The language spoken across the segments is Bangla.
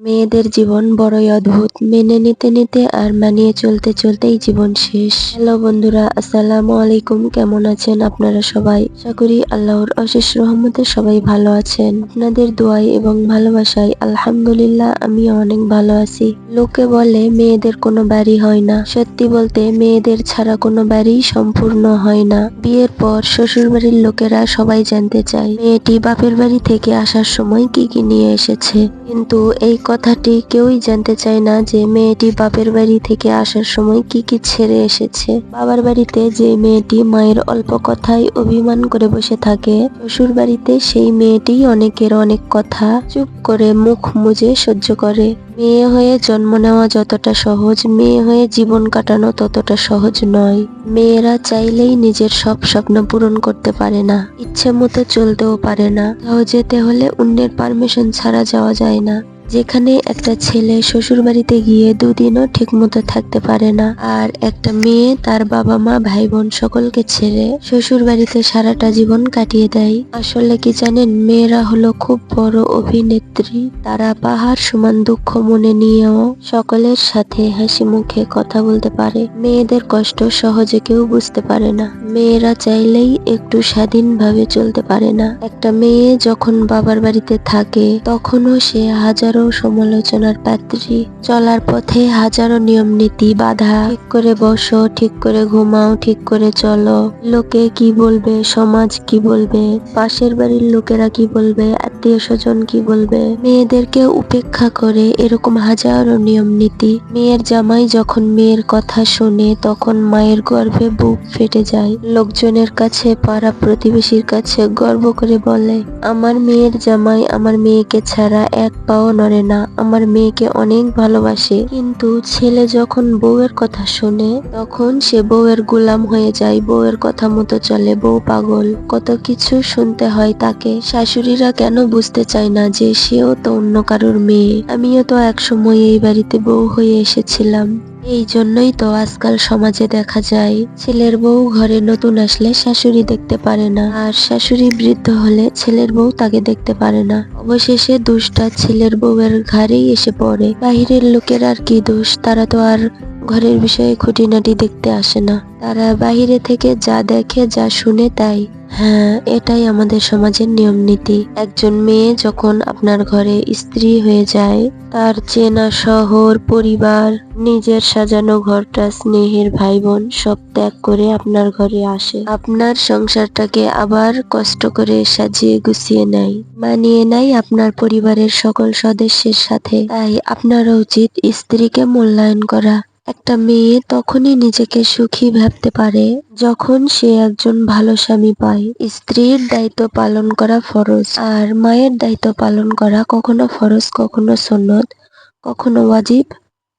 মেয়েদের জীবন বড়ই অদ্ভুত। মেনে নিতে নিতে আর মানিয়ে চলতে চলতেই জীবন শেষ। হ্যালো বন্ধুরা, আসসালামু আলাইকুম। কেমন আছেন আপনারা সবাই? আশা করি আল্লাহর অশেষ রহমতে সবাই ভালো আছেন। আপনাদের দোয়াই এবং ভালোবাসায় আলহামদুলিল্লাহ আমি অনেক ভালো আছি। লোকে বলে মেয়েদের কোনো বাড়ি হয় না। সত্যি বলতে মেয়েদের ছাড়া কোনো বাড়ি সম্পূর্ণ হয় না। বিয়ের পর শ্বশুর বাড়ির লোকেরা সবাই জানতে চায়, মেয়েটি বাপের বাড়ি থেকে আসার সময় কি কি নিয়ে এসেছে। কিন্তু এই কথাটি কেউই জানতে চায় না যে মেয়েটি বাপের বাড়ি থেকে আসার সময় কি কি ছেড়ে এসেছে। বাবার বাড়িতে যে মেয়েটি মায়ের অল্প কথায় অভিমান করে বসে থাকে, শ্বশুর বাড়িতে সেই মেয়েটি অনেকের অনেক কথা চুপ করে মুখ মুজে সহ্য করে। মেয়ে হয়ে জন্ম নেওয়া যতটা সহজ, মেয়ে হয়ে জীবন কাটানো ততটা সহজ নয়। মেয়েরা চাইলেই নিজের সব স্বপ্ন পূরণ করতে পারে না ইচ্ছে মতো চলতেও পারে না। সহজেতে হলে অন্যের পারমিশন ছাড়া যাওয়া যায় না। যেখানে একটা ছেলে শ্বশুর বাড়িতে গিয়ে দুদিনও ঠিক মতো থাকতে পারে না। আর একটা মেয়ে তার বাবা মা ভাই বোন সকলকে ছেড়ে শ্বশুর বাড়িতে সারাটা জীবন কাটিয়ে দেয়। আসলে কি জানেন, মেয়েরা হলো খুব বড় অভিনেত্রী। তারা পাহাড় সমান দুঃখ মনে নিয়েও সকলের সাথে হাসি মুখে কথা বলতে পারে। মেয়েদের কষ্ট সহজে কেউ বুঝতে পারে না। মেয়েরা চাইলেই একটু স্বাধীনভাবে চলতে পারে না। একটা মেয়ে যখন বাবার বাড়িতে থাকে, তখনও সে হাজারো সমালোচনার পাত্রী। চলার পথে হাজারো নিয়ম নীতি বাধা। ঠিক করে বসো, ঠিক করে ঘুমাও, ঠিক করে চলো। লোকে কি বলবে? সমাজ কি বলবে? পাশের বাড়ির লোকেরা কি বলবে? আত্মীয় স্বজন কি বলবে? মেয়েদেরকে উপেক্ষা করে এরকম হাজারো নিয়ম নীতি। মেয়ের জামাই যখন মেয়ের কথা শুনে, তখন মায়ের গর্ভে বুক ফেটে যায়। লোকজনের কাছে, পাড়া প্রতিবেশীর কাছে গর্ব করে বলে, আমার মেয়ের জামাই আমার মেয়েকে ছাড়া এক পাও নড়ে না। আমার মেয়েকে অনেক ভালোবাসে। কিন্তু ছেলে যখন বউয়ের কথা শোনে, তখন সে বউয়ের গোলাম হয়ে যায়। বউয়ের কথা মতো চলে। বউ পাগল। কত কিছু শুনতে হয় তাকে। শাশুড়িরা কেন বুঝতে চায় না যে সেও তো অন্য কারোর মেয়ে। আমিও তো একসময় এই বাড়িতে বউ হয়ে এসেছিলাম। এই জন্যই তো আজকাল সমাজে দেখা যায়, ছেলের বউ ঘরে নতুন আসলে শাশুড়ি দেখতে পারে না। আর শাশুড়ি বৃদ্ধ হলে ছেলের বউ তাকে দেখতে পারে না। অবশেষে দুষ্টা ছেলের বউয়ের ঘাড়েই এসে পড়ে। বাহিরের লোকের আর কি দোষ? তারা তো আর ঘরের বিষয়ে খুঁটিনাটি দেখতে আসে না। তারা বাহিরে থেকে যা দেখে, যা শুনে তাই। হ্যাঁ এটাই আমাদের সমাজের নিয়ম নীতি একজন মেয়ে যখন আপনার ঘরে স্ত্রী হয়ে যায়, তার চেনা শহর, পরিবার, নিজের সাজানো ঘরটা, স্নেহের ভাই বোন সব ত্যাগ করে আপনার ঘরে আসে। আপনার সংসারটাকে আবার কষ্ট করে সাজিয়ে গুছিয়ে নেয়। মানিয়ে নেয় আপনার পরিবারের সকল সদস্যের সাথে। তাই আপনারও উচিত স্ত্রীকে মূল্যায়ন করা। একটা মেয়ে তখনই নিজেকে সুখী ভাবতে পারে যখন সে একজন ভালো স্বামী পায়। স্ত্রীর দায়িত্ব পালন করা ফরজ আর মায়ের দায়িত্ব পালন করা কখনো ফরজ, কখনো সন্নত, কখনো ওয়াজিব,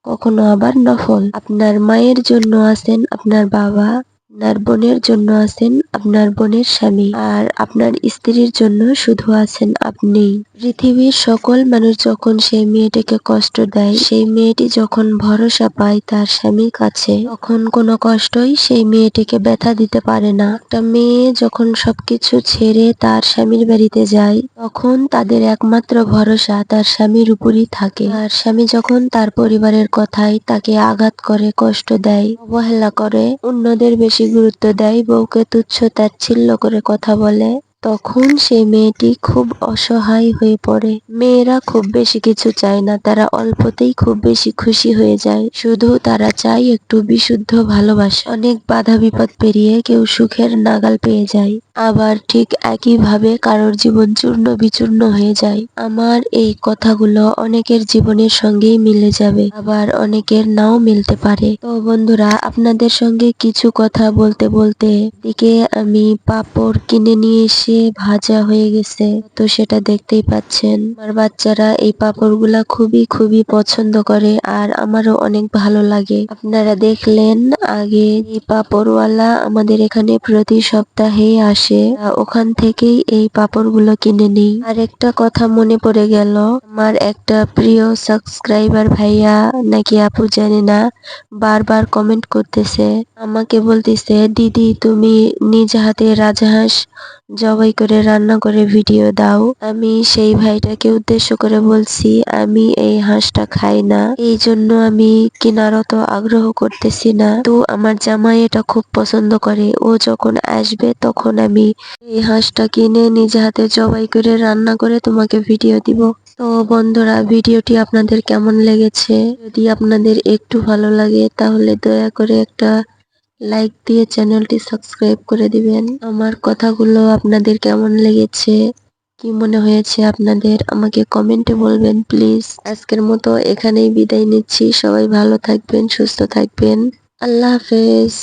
কখনো আবার নফল। আপনার মায়ের জন্য আছেন আপনার বাবা। আপনার বোনের জন্য আছেন আপনার বোনের স্বামী আর আপনার স্ত্রীর জন্য শুধু আছেন আপনি। পৃথিবীর সকল মানুষ যখন সেই মেয়েটিকে কষ্ট দেয়, সেই মেয়েটি যখন ভরসা পায় তার স্বামীর কাছে, তখন কোনো কষ্টই সেই মেয়েটিকে ব্যথা দিতে পারে না। একটা মেয়ে যখন সবকিছু ছেড়ে তার স্বামীর বাড়িতে যায়, তখন তাদের একমাত্র ভরসা তার স্বামীর উপরই থাকে। আর স্বামী যখন তার পরিবারের কথায় তাকে আঘাত করে, কষ্ট দেয়, অবহেলা করে, অন্যদের বেশি গুরুত্ব দেয় বউকে তুচ্ছ তাচ্ছিল্য করে কথা বলে। তখন সে মেয়েটি খুব অসহায় হয়ে পড়ে। মেয়েরা খুব বেশি কিছু চায় না, তারা অল্পতেই খুব বেশি খুশি হয়ে যায়। শুধু তারা চায় একটু বিশুদ্ধ ভালোবাসা। অনেক বাধা বিপদ পেরিয়ে কেউ সুখের নাগাল পেয়ে যায়। আবার ঠিক একইভাবে কারোর জীবন চূর্ণ বিচূর্ণ হয়ে যায়। আমার এই কথাগুলো অনেকের জীবনের সঙ্গেই মিলে যাবে, আবার অনেকের নাও মিলতে পারে। তো বন্ধুরা, আপনাদের সঙ্গে কিছু কথা বলতে বলতে দিকে আমি পাপড় কিনে নিয়ে এসে ভাজা হয়ে গেছে। তো সেটা দেখতেই পাচ্ছেন। আমার বাচ্চারা এই পাপড়গুলা খুবই খুবই পছন্দ করে আর আমারও অনেক ভালো লাগে। আপনারা দেখলেন আগে এই পাপড়ওয়ালা আমাদের এখানে প্রতি সপ্তাহে আসে। ওখান থেকেই এই পাপড়গুলো কিনে নিই। আর একটা কথা মনে পড়ে গেল, আমার একটা প্রিয় সাবস্ক্রাইবার ভাইয়া নাকি আপু জানি না, বারবার কমেন্ট করতেছে। আমাকে বলতেছে, দিদি, তুমি নিজ হাতে রাজহাঁস জবাই করে রান্না করে ভিডিও দাও। আমি সেই ভাইটাকে উদ্দেশ্য করে বলছি, আমি এই হাঁসটা খাই না। এই জন্য আমি কেনার অত আগ্রহ করতেছি না। তো আমার জামাই এটা খুব পছন্দ করে। ও যখন আসবে তখন আমি এই হাঁসটা কিনে নিজে হাতে জবাই করে রান্না করে তোমাকে ভিডিও দিব। তো বন্ধুরা, ভিডিওটি আপনাদের কেমন লেগেছে? যদি আপনাদের একটু ভালো লাগে তাহলে দয়া করে একটা লাইক দিয়ে চ্যানেলটি সাবস্ক্রাইব করে দিবেন। আমার কথাগুলো আপনাদের কেমন লেগেছে? কি মনে হয়েছে আপনাদের? আমাকে কমেন্টে বলবেন প্লিজ আজকের মতো এখানেই বিদায় নিচ্ছি। সবাই ভালো থাকবেন, সুস্থ থাকবেন। আল্লাহ হাফেজ।